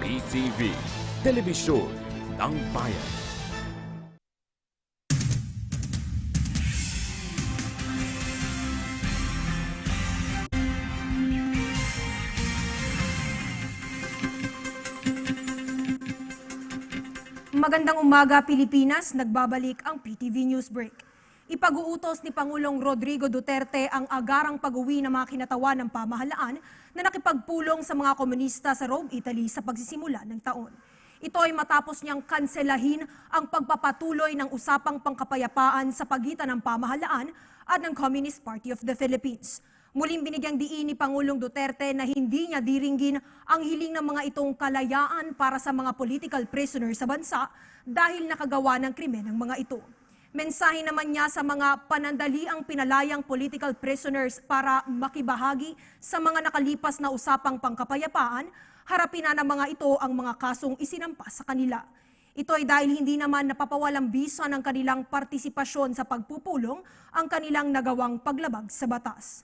PTV, Telebisyon ng Bayan. Magandang umaga Pilipinas, nagbabalik ang PTV News Break. Ipag-uutos ni Pangulong Rodrigo Duterte ang agarang pag-uwi ng mga kinatawan ng pamahalaan na nakipagpulong sa mga komunista sa Rome, Italy sa pagsisimula ng taon. Ito ay matapos niyang kanselahin ang pagpapatuloy ng usapang pangkapayapaan sa pagitan ng pamahalaan at ng Communist Party of the Philippines. Muling binigyang diin ni Pangulong Duterte na hindi niya diringgin ang hiling ng mga itong kalayaan para sa mga political prisoners sa bansa dahil nakagawa ng krimen ng mga ito. Mensahe naman niya sa mga panandaliang pinalayang political prisoners para makibahagi sa mga nakalipas na usapang pangkapayapaan, harapin na ng mga ito ang mga kasong isinampas sa kanila. Ito ay dahil hindi naman napapawalang bisa ng kanilang partisipasyon sa pagpupulong ang kanilang nagawang paglabag sa batas.